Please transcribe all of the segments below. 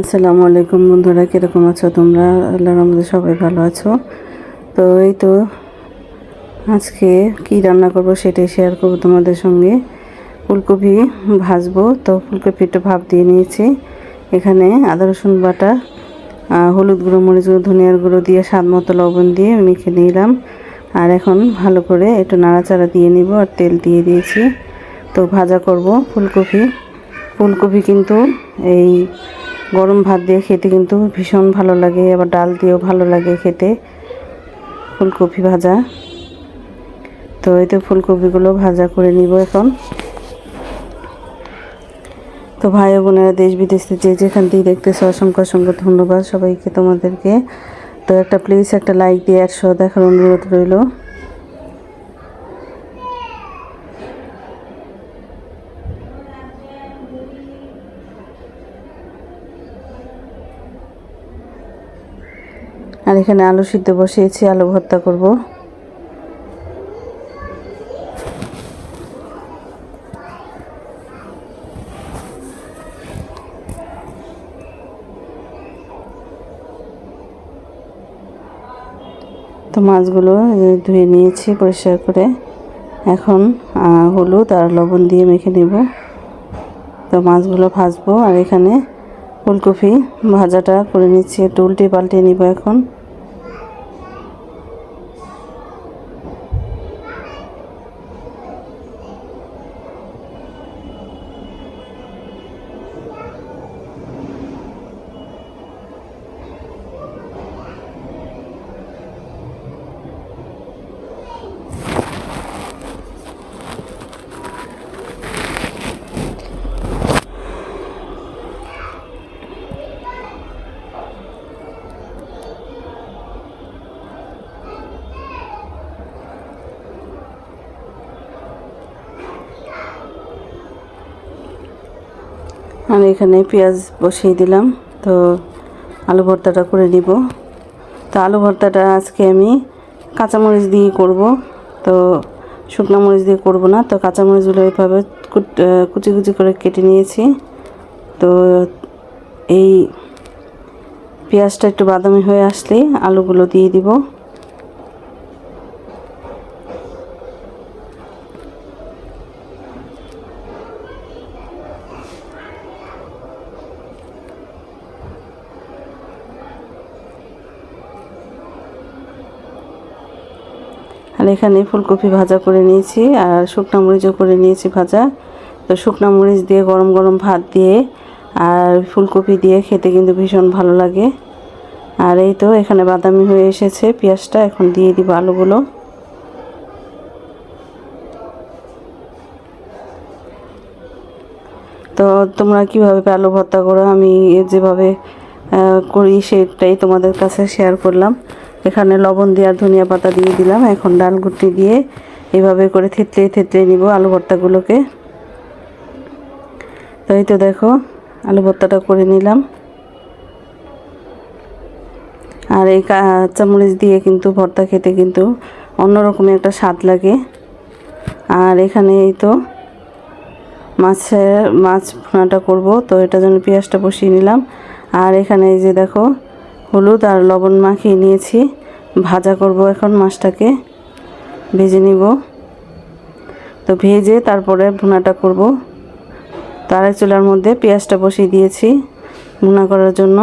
আসসালামু আলাইকুম বন্ধুরা, কীরকম আছো তোমরা? আল্লাহর আমাদের সবাই ভালো আছো। তো এই তো আজকে কি রান্না করব সেটাই শেয়ার করব তোমাদের সঙ্গে। ফুলকপি ভাজবো, তো ফুলকপিটা ভাপ দিয়ে নিয়েছি। এখানে আদা, রসুন বাটা হলুদ গুঁড়ো, মরিচ গুঁড়ো, ধনিয়ার গুঁড়ো দিয়ে স্বাদ মতো লবণ দিয়ে মেখে নিলাম। আর এখন ভালো করে একটু নাড়াচাড়া দিয়ে নিব আর তেল দিয়ে দিয়েছি। তো ভাজা করব ফুলকপি। ফুলকপি কিন্তু এই গরম ভাত দিয়ে খেতে কিন্তু ভীষণ ভালো লাগে, আবার ডাল দিয়েও ভালো লাগে খেতে। ফুলকপি ভাজা। তো এই তো ফুলকপিগুলো ভাজা করে নিব এখন। তো ভাই বোনেরা দেশ বিদেশে যে যেখান থেকে দেখতেছে, অসংখ্য অসংখ্য ধন্যবাদ সবাইকে তোমাদেরকে। তো একটা প্লিজ একটা লাইক দিয়ে একশো দেখার অনুরোধ রইল। আর এখানে আলু সিদ্ধ বসিয়েছি, আলু ভর্তা করব। তো মাছগুলো ধুয়ে নিয়েছি পরিষ্কার করে। এখন হলুদ আর লবণ দিয়ে মেখে নেব। তো মাছগুলো ভাজবো। আর এখানে ফুলকপি ভাজাটা করে নিচ্ছি, একটু উল্টে পাল্টে নিব এখন। আর এখানে পেঁয়াজ বসিয়ে দিলাম। তো আলু ভর্তাটা করে নিব। তো আলু ভর্তাটা আজকে আমি কাঁচামরিচ দিয়ে করব। তো শুকনো মরিচ দিয়ে করব না। তো কাঁচামরিচগুলো এইভাবে কুচি কুচি করে কেটে নিয়েছি। তো এই পেঁয়াজটা একটু বাদামি হয়ে আসলেই আলুগুলো দিয়ে দিব। আর এখানে ফুলকপি ভাজা করে নিয়েছি আর শুকনো মরিচও করে নিয়েছি ভাজা। তো শুকনো মরিচ দিয়ে, গরম গরম ভাত দিয়ে আর ফুলকপি দিয়ে খেতে কিন্তু ভীষণ ভালো লাগে। আর এই তো এখানে বাদামি হয়ে এসেছে পেঁয়াজটা, এখন দিয়ে দিব আলুগুলো। তো তোমরা কীভাবে আলু ভর্তা করো? আমি যেভাবে করি সেটাই তোমাদের কাছে শেয়ার করলাম। এখানে লবণ দিয়ে আর ধনিয়া পাতা দিয়ে দিলাম। এখন ডাল গুটি দিয়ে এভাবে করে থেতলে থেতলে নিব আলু ভর্তাগুলোকে। তো এই তো দেখো, আলু ভর্তাটা করে নিলাম। আর এই কাঁচামরিচ দিয়ে কিন্তু ভর্তা খেতে কিন্তু অন্যরকমের একটা স্বাদ লাগে। আর এখানে এই তো মাছের মাছ ভুনাটা করব। তো এটার জন্য পেঁয়াজটা বসিয়ে নিলাম। আর এখানে এই যে দেখো হলুদ আর লবণ মাখিয়ে নিয়েছি। ভাজা করব এখন মাছটাকে। ভেজে নিব। তো ভেজে তারপরে ভুনাটা করব। তারে চুলার মধ্যে পেঁয়াজটা বসিয়ে দিয়েছি ভুনা করার জন্য।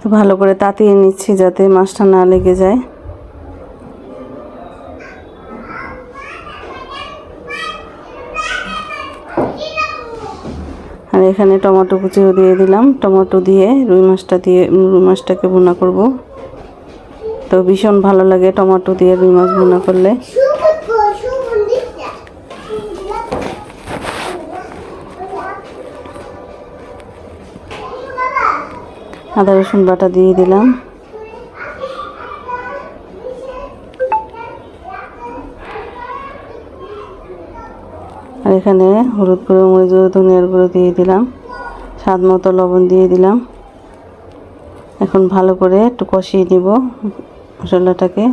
তো ভালো করে তাতিয়ে নিচ্ছি যাতে মাছটা না লেগে যায়। আর এখানে টমেটো কুচিও দিয়ে দিলাম। টমেটো দিয়ে রুই মাছটা দিয়ে, রুই মাছটাকে বোনা করব। তো ভীষণ ভালো লাগে টমেটো দিয়ে রুই মাছ বোনা করলে। আদা, রসুন বাটা দিয়ে দিলাম। আর এখানে হলুদ গুঁড়ো, মরিচ গুঁড়ো, ধনিয়ার গুঁড়ো দিয়ে দিলাম। স্বাদ মতো লবণ দিয়ে দিলাম। এখন ভালো করে একটু কষিয়ে নিব মশলাটাকে।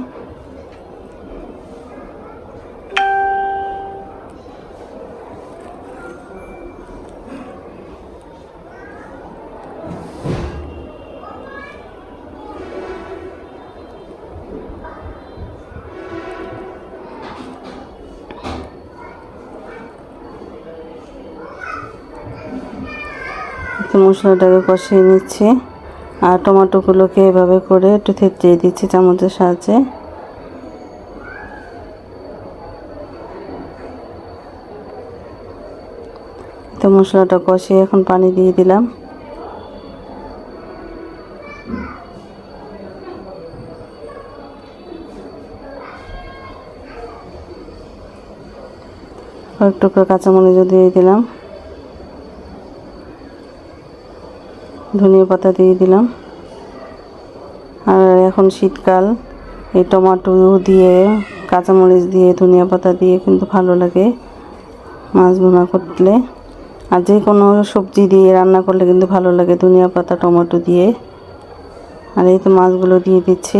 একটু মশলাটাকে কষিয়ে নিচ্ছি। আর টমেটোগুলোকে এভাবে করে একটু থেতলিয়ে দিচ্ছি চামচের সাহায্যে। তো মশলাটা কষিয়ে এখন পানি দিয়ে দিলাম। কয়েক টুকরো কাঁচামরিচও দিয়ে দিলাম। ধনিয়া পাতা দিয়ে দিলাম। আর এখন শীতকাল, এই টমাটো দিয়ে, কাঁচামরিচ দিয়ে, ধনিয়া পাতা দিয়ে কিন্তু ভালো লাগে মাছ ভুনা করলে। আর যে কোনো সবজি দিয়ে রান্না করলে কিন্তু ভালো লাগে, ধনিয়া পাতা, টমেটো দিয়ে। আর এই তো মাছগুলো দিয়ে দিচ্ছি।